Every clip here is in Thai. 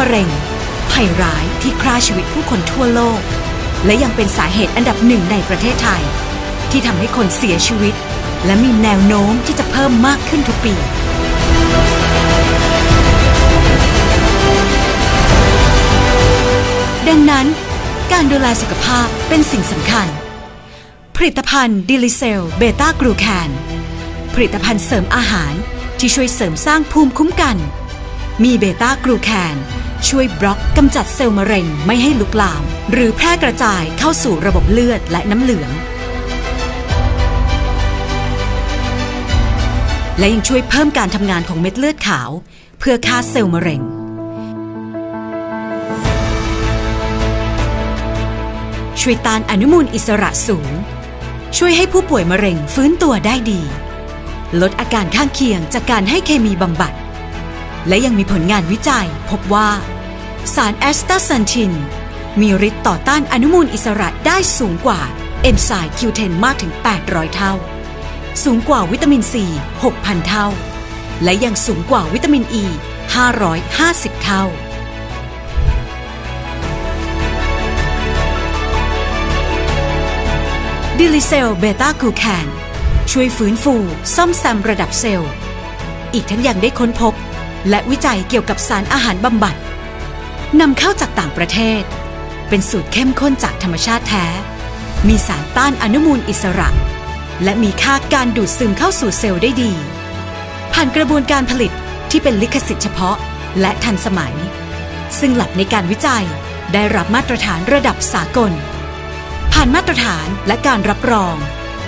มะเร็ง ภัยร้ายที่ฆ่าชีวิตผู้คนทั่วโลก และยังเป็นสาเหตุอันดับหนึ่งในประเทศไทย ที่ทำให้คนเสียชีวิต และมีแนวโน้มที่จะเพิ่มมากขึ้นทุกปี ดังนั้น การดูแลสุขภาพเป็นสิ่งสำคัญ ผลิตภัณฑ์ดิลิเซลเบต้ากรูแคนผลิตภัณฑ์เสริมอาหารที่ช่วยเสริมสร้างภูมิคุ้มกัน มีเบต้ากรูแคน ช่วยบล็อกกำจัดเซลล์มะเร็งไม่ให้ลุกลาม หรือแพร่กระจายเข้าสู่ระบบเลือดและน้ำเหลือง และยังช่วยเพิ่มการทำงานของเม็ดเลือดขาว เพื่อฆ่าเซลล์มะเร็ง ช่วยต้านอนุมูลอิสระสูง ช่วยให้ผู้ป่วยมะเร็งฟื้นตัวได้ดี ลดอาการข้างเคียงจากการให้เคมีบำบัด และยังมีผลงานวิจัย พบว่า สารแอสตาซันทิน มีฤทธิ์ต่อต้านอนุมูลอิสระได้สูงกว่าเอนไซม์ Q10 มากถึง 800 เท่า สูงกว่าวิตามินซี6,000 เท่า และยังสูงกว่าวิตามินอ e ี550 เท่าดิลิเซลเบต้ากูแคนช่วยฟื้นฟูซ่อมแซมระดับเซลล์ อีกทั้งยังได้ค้นพบ และวิจัยเกี่ยวกับสารอาหารบำบัดนำเข้าจากต่างประเทศ เป็นสูตรเข้มข้นจากธรรมชาติแท้ มีสารต้านอนุมูลอิสระ และมีค่าการดูดซึมเข้าสู่เซลล์ได้ดี ผ่านกระบวนการผลิตที่เป็นลิขสิทธิ์เฉพาะและทันสมัย ซึ่งหลักในการวิจัยได้รับมาตรฐานระดับสากล ผ่านมาตรฐานและการรับรอง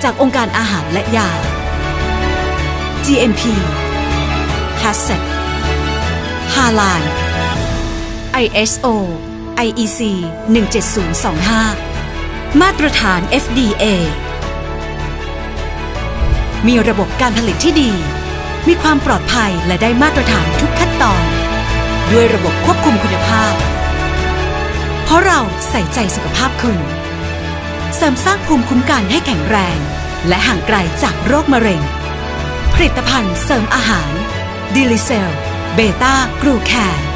จากองค์การอาหารและยา GMP HACCP HALAL ISO IEC 17025 มาตรฐาน FDA มีระบบการผลิตที่ดี มีความปลอดภัยและได้มาตรฐานทุกขั้นตอน ด้วยระบบควบคุมคุณภาพ เพราะเราใส่ใจสุขภาพคุณ เสริมสร้างภูมิคุ้มกันให้แข็งแรง และห่างไกลจากโรคมะเร็ง ผลิตภัณฑ์เสริมอาหารดิลิเซล เบต้ากรูแคน